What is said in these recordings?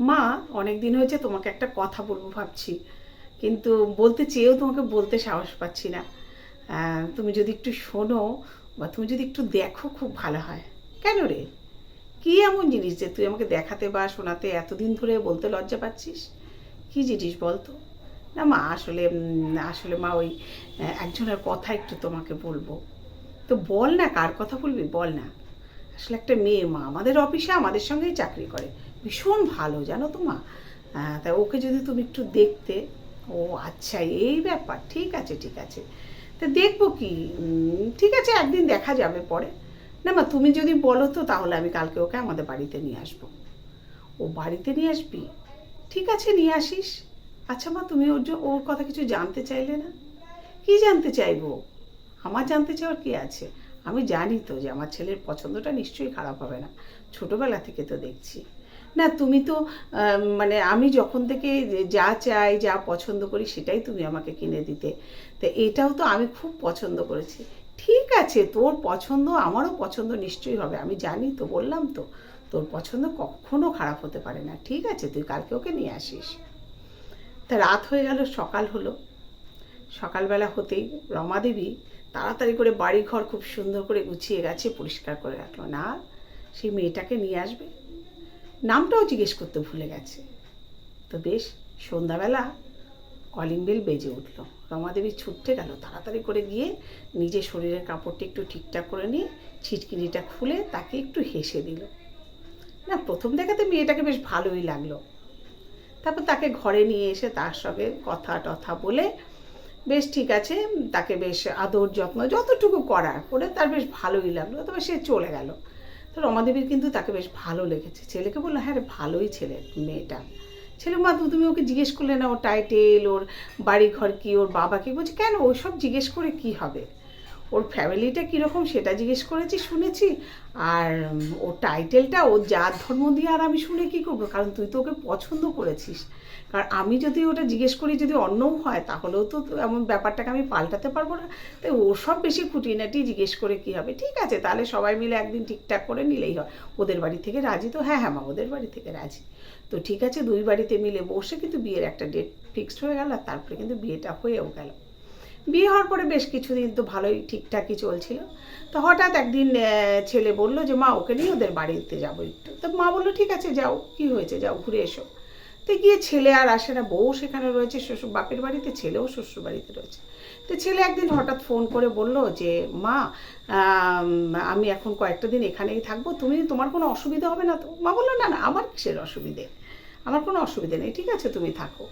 মা অনেক দিন হয়েছে তোমাকে একটা কথা বলব ভাবছি। কিন্তু বলতে চেয়েও তোমাকে বলতে সাহস পাচ্ছি না। তুমি যদি একটু শোনো বা তুমি যদি একটু দেখো খুব ভালো হয়। কেন রে? কী এমন জিনিস যে তুই আমাকে দেখাতে বা শোনাতে এতদিন ধরে বলতে লজ্জা পাচ্ছিস? কী জিনিস বলতো? না মা, আসলে আসলে মা ওই একজনের কথা একটু তোমাকে বলব। তো বল না, কার কথা বলবি? বল না। আসলে একটা মেয়ে মা। আমাদের অফিসে আমাদের সঙ্গেই চাকরি করে। ভীষণ ভালো জানো তো মা? আহ, তা ওকে যদি তুমি একটু দেখতে ও আচ্ছা এই ব্যাপার ঠিক আছে ঠিক আছে। তা দেখব কি? ঠিক আছে একদিন দেখা যাবে পরে। না মা তুমি যদি বলো তো তাহলে আমি কালকে ওকে আমাদের বাড়িতে নিয়ে আসব। ও বাড়িতে নিয়ে আসবি? ঠিক আছে নিয়ে আসিস। আচ্ছা মা তুমি ওর ওর কথা কিছু জানতে চাইলে না? কি জানতে চাইব? আমার জানতে চাওয়ার কি আছে? আমি জানি তো যে আমার ছেলের পছন্দটা নিশ্চয়ই খারাপ হবে না। ছোটোবেলা থেকে তো দেখছি। না, তুমি তো মানে আমি যখন থেকে যা চাই, যা পছন্দ করি, সেটাই তুমি আমাকে কিনে দিতে। তো এটাও তো আমি খুব পছন্দ করেছি। ঠিক আছে, তোর পছন্দ, আমারও পছন্দ নিশ্চয়ই হবে। আমি জানি তো, বললাম তো, তোর পছন্দ কখনো খারাপ হতে পারে না। ঠিক আছে, তুই কালকে ওকে নিয়ে আসিস। তা রাত হয়ে গেল, সকাল হলো। সকালবেলা হতেই রমাদেবী তাড়াতাড়ি করে বাড়ি ঘর খুব সুন্দর করে গুছিয়ে গেছে, পরিষ্কার করে রাখল। না, সেই মেয়েটাকে নিয়ে আসবে। নামটাও জিজ্ঞেস করতে ভুলে গেছে। তো বেশ, সন্ধ্যাবেলা কলিং বেল বেজে উঠল। রমাদেবী ছুটতে গেল। তাড়াতাড়ি করে গিয়ে নিজের শরীরের কাপড়টি একটু ঠিকঠাক করে নিয়ে ছিটকিনিটা খুলে তাকে একটু হেসে দিল। না, প্রথম দেখাতে মেয়েটাকে বেশ ভালোই লাগল। তারপর তাকে ঘরে নিয়ে এসে তার সঙ্গে কথা টথা বলে বেশ ঠিক আছে, তাকে বেশ আদর যত্ন, যতটুকু করার করে তার বেশ ভালোই লাগল, তবে সে চলে গেল। তো রমাদেবীর কিন্তু তাকে বেশ ভালো লেগেছে। ছেলেকে বলল হ্যাঁ রে, ভালোই ছেলে মেয়েটা। ছেলে মা তুমি ওকে জিজ্ঞেস করলে না ও টাইটেল ওর বাড়ি ঘর কি, ওর বাবা কি বলছে, কেন? ওই সব জিজ্ঞেস করে কি হবে? ওর ফ্যামিলিটা কীরকম সেটা জিজ্ঞেস করেছি, শুনেছি। আর ওর টাইটেলটা ওর জাত, ধর্ম দিয়ে আর আমি শুনে কী করব? কারণ তুই তো ওকে পছন্দ করেছিস। কারণ আমি যদি ওটা জিজ্ঞেস করি যদি অন্যও হয়, তাহলেও তো এমন ব্যাপারটাকে আমি পাল্টাতে পারব না। তাই সব বেশি খুঁটিনাটি জিজ্ঞেস করে কী হবে? ঠিক আছে, তাহলে সবাই মিলে একদিন ঠিকঠাক করে নিলেই হয়। ওদের বাড়ি থেকে রাজি তো? হ্যাঁ হ্যাঁ মা, ওদের বাড়ি থেকে রাজি। তো ঠিক আছে, দুই বাড়িতে মিলে বসে কিন্তু বিয়ের একটা ডেট ফিক্সড হয়ে গেল আর তারপরে কিন্তু বিয়েটা হয়েও গেল। বিয়ে হওয়ার পরে বেশ কিছুদিন তো ভালোই ঠিকঠাকই চলছিল। তো হঠাৎ একদিন ছেলে বলল যে, মা, ওকে নিয়ে ওদের বাড়িতে যাব একটু। তো মা বলল, ঠিক আছে, যাও। কি হয়েছে? যাও, ঘুরে এসো। তো গিয়ে ছেলে আর আসে না, বউ সেখানে রয়েছে, শ্বশুর, বাপের বাড়িতে, ছেলেও শ্বশুর বাড়িতে রয়েছে। তো ছেলে একদিন হঠাৎ ফোন করে বলল যে, মা আমি এখন কয়েকটা দিন এখানেই থাকব, তুমি, তোমার কোনো অসুবিধা হবে না তো? মা বলল, না না, আমার কিসের অসুবিধে? আমার কোনো অসুবিধে নেই, ঠিক আছে, তুমি থাকো।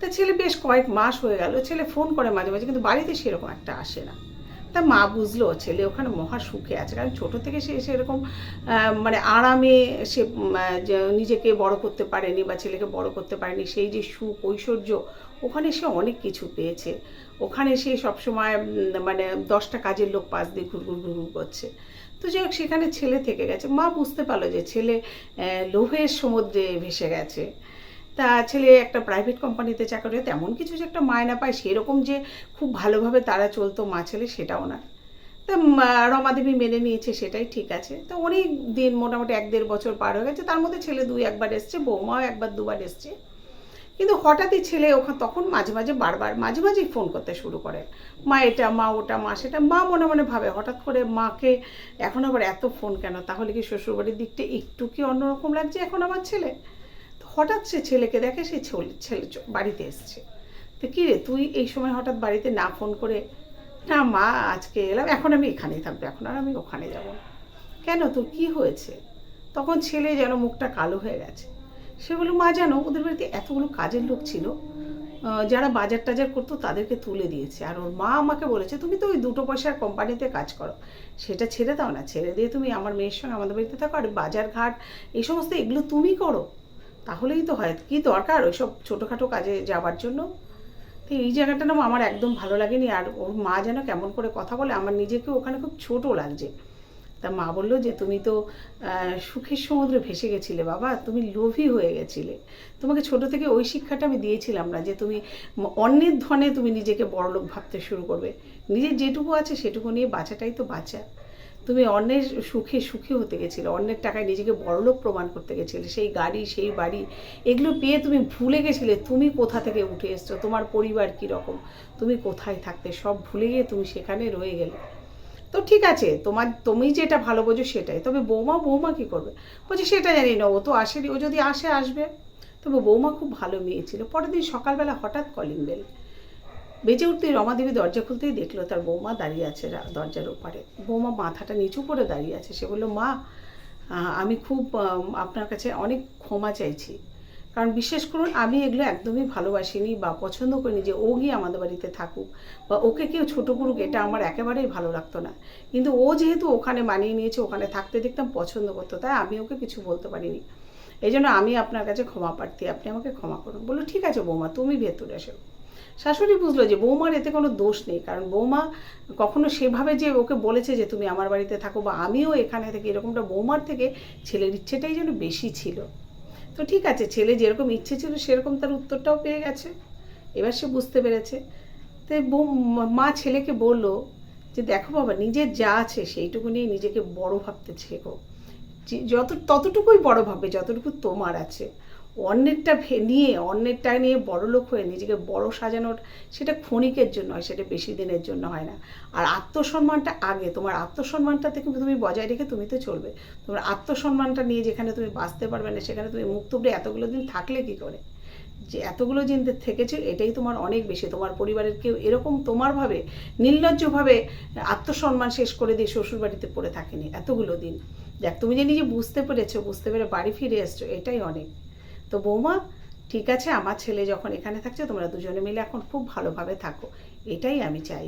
তা ছেলে বেশ কয়েক মাস হয়ে গেল, ছেলে ফোন করে মাঝে মাঝে, কিন্তু বাড়িতে সেরকম একটা আসে না। তা মা বুঝলো, ছেলে ওখানে মহা সুখে আছে, কারণ ছোটো থেকে সে সেরকম মানে আরামে সে নিজেকে বড় করতে পারেনি বা ছেলেকে বড় করতে পারেনি, সেই যে সুখ, ঐশ্বর্য, ওখানে সে অনেক কিছু পেয়েছে। ওখানে সে সবসময় মানে দশটা কাজের লোক পাশ দিয়ে ঘুরঘুর ঘুরঘুর করছে। তো যাই হোক, সেখানে ছেলে থেকে গেছে। মা বুঝতে পারল যে ছেলে লোভের সমুদ্রে ভেসে গেছে। তা ছেলে একটা প্রাইভেট কোম্পানিতে চাকরি করে, তেমন কিছু যে একটা মায়না পায়, সেরকম যে খুব ভালোভাবে তারা চলতো মা ছেলে সেটাও না। তা রমাদেবী মেনে নিয়েছে সেটাই ঠিক আছে। তো অনেক দিন মোটামুটি এক দেড় বছর পার হয়ে গেছে, তার মধ্যে ছেলে দুই একবার এসছে, বৌমাও একবার দুবার এসছে। কিন্তু হঠাৎই ছেলে ওখানে, তখন মাঝে মাঝে বারবার, মাঝে মাঝেই ফোন করতে শুরু করে। মা এটা, মা ওটা, মা সেটা, মা মনে মনে ভাবে, হঠাৎ করে মাকে এখন আবার এত ফোন কেন? তাহলে কি শ্বশুরবাড়ির দিকটা একটু কি অন্যরকম লাগছে এখন আমার ছেলে? হঠাৎ সে ছেলেকে দেখে সে ছেলে বাড়িতে এসছে। তো কী রে, তুই এই সময় হঠাৎ বাড়িতে না ফোন করে, না মা, আজকে এলাম, এখন আমি এখানেই থাকব, এখন আর আমি ওখানে যাব কেন তোর কি হয়েছে? তখন ছেলে যেন মুখটা কালো হয়ে গেছে। সে বলল, মা, জানো, ওদের বাড়িতে এতগুলো কাজের লোক ছিল যারা বাজার টাজার করতো তাদেরকে তুলে দিয়েছে। আর ওর মা আমাকে বলেছে, তুমি তো ওই দুটো পয়সার কোম্পানিতে কাজ করো, সেটা ছেড়ে দাও না, ছেড়ে দিয়ে তুমি আমার মেয়ের সঙ্গে আমাদের বাড়িতে থাকো, আর বাজার ঘাট, এই সমস্ত এগুলো তুমি করো। তাহলেই তো হয়, কি দরকার ওইসব ছোটোখাটো কাজে যাওয়ার জন্য? তো এই জায়গাটা না আমার একদম ভালো লাগেনি, আর ওর মা যেন কেমন করে কথা বলে, আমার নিজেকে ওখানে খুব ছোট লাগছে। তা মা বলল যে, তুমি তো সুখের সমুদ্রে ভেসে গেছিলে বাবা, তুমি লোভী হয়ে গেছিলে। তোমাকে ছোট থেকে ওই শিক্ষাটা আমি দিয়েছিলাম না যে, তুমি অন্যের ধনে তুমি নিজেকে বড়লোক ভাবতে শুরু করবে। নিজের যেটুকু আছে সেটুকু নিয়ে বাঁচাটাই তো বাঁচা। তুমি অন্যের সুখে সুখী হতে গেছিলে, অন্যের টাকায় নিজেকে বড়লোক প্রমাণ করতে গেছিলে, সেই গাড়ি, সেই বাড়ি, এগুলো পেয়ে তুমি ভুলে গেছিলে, তুমি কোথা থেকে উঠে এসছো, তোমার পরিবার কী রকম তুমি কোথায় থাকতে, সব ভুলে গিয়ে তুমি সেখানে রয়ে গেলে। তো ঠিক আছে, তোমার, তুমি যেটা ভালো বোঝো সেটাই, তবে বৌমা বৌমা কী করবে? বলছে, সেটা জানি না, ও তো আসেনি, ও যদি আসে, আসবে। তবে বৌমা খুব ভালো মেয়ে ছিল, পরের দিন সকালবেলা হঠাৎ কলিং বেল বেজে উঠতেই রমাদেবী দরজা খুলতেই দেখল তার বৌমা দাঁড়িয়ে আছে দরজার ওপারে। বৌমা মাথাটা নিচু করে দাঁড়িয়ে আছে। সে বলল, মা আমি খুব আপনার কাছে অনেক ক্ষমা চাইছি। কারণ বিশ্বাস করুন, আমি এগুলো একদমই ভালোবাসিনি বা পছন্দ করিনি যে ও গিয়ে আমাদের বাড়িতে থাকুক বা ওকে কেউ ছোটো করুক, এটা আমার একেবারেই ভালো লাগতো না। কিন্তু ও যেহেতু ওখানে মানিয়ে নিয়েছে, ওখানে থাকতে দেখতাম পছন্দ করতো, তাই আমি ওকে কিছু বলতে পারিনি। এই জন্য আমি আপনার কাছে ক্ষমা প্রার্থী, আপনি আমাকে ক্ষমা করুন। বলল, ঠিক আছে বৌমা, তুমি ভেতরে এসো। শাশুড়ি বুঝলো যে বৌমার এতে কোনো দোষ নেই, কারণ বৌমা কখনো সেভাবে যে ওকে বলেছে যে তুমি আমার বাড়িতে থাকো বা আমিও এখানে থাকি, এরকমটা বৌমার থেকে ছেলের ইচ্ছেটাই যেন বেশি ছিল। তো ঠিক আছে, ছেলে যেরকম ইচ্ছে ছিল সেরকম তার উত্তরটাও পেয়ে গেছে। এবার সে বুঝতে পেরেছে। তো মা ছেলেকে বলল যে দেখো বাবা, নিজের যা আছে সেইটুকু নিয়ে নিজেকে বড় ভাবতে শেখো। যত ততটুকুই বড় ভাবে যতটুকু তোমার আছে। অন্যেরটা নিয়ে অন্যেরটা নিয়ে বড় লোক হয়ে নিজেকে বড় সাজানোর, সেটা ক্ষণিকের জন্য হয়, সেটা বেশি দিনের জন্য হয় না। আর আত্মসম্মানটা আগে, তোমার আত্মসম্মানটা থেকে তুমি বজায় রেখে তুমি তো চলবে। তোমার আত্মসম্মানটা নিয়ে যেখানে তুমি বাঁচতে পারবে না, সেখানে তুমি মুখ তুবড়ে এতগুলো দিন থাকলে কি করে? যে এতগুলো দিন থেকেছে, এটাই তোমার অনেক বেশি। তোমার পরিবারের কেউ এরকম তোমারভাবে নির্লজ্জভাবে আত্মসম্মান শেষ করে দিয়ে শ্বশুর বাড়িতে পড়ে থাকেনি, এতগুলো দিন। দেখ, তুমি যে নিজে বুঝতে পেরেছ, বুঝতে পেরে বাড়ি ফিরে এসছো, এটাই অনেক। তো বৌমা, ঠিক আছে, আমার ছেলে যখন এখানে থাকছে, তোমরা দুজনে মিলে এখন খুব ভালোভাবে থাকো। এটাই আমি চাই।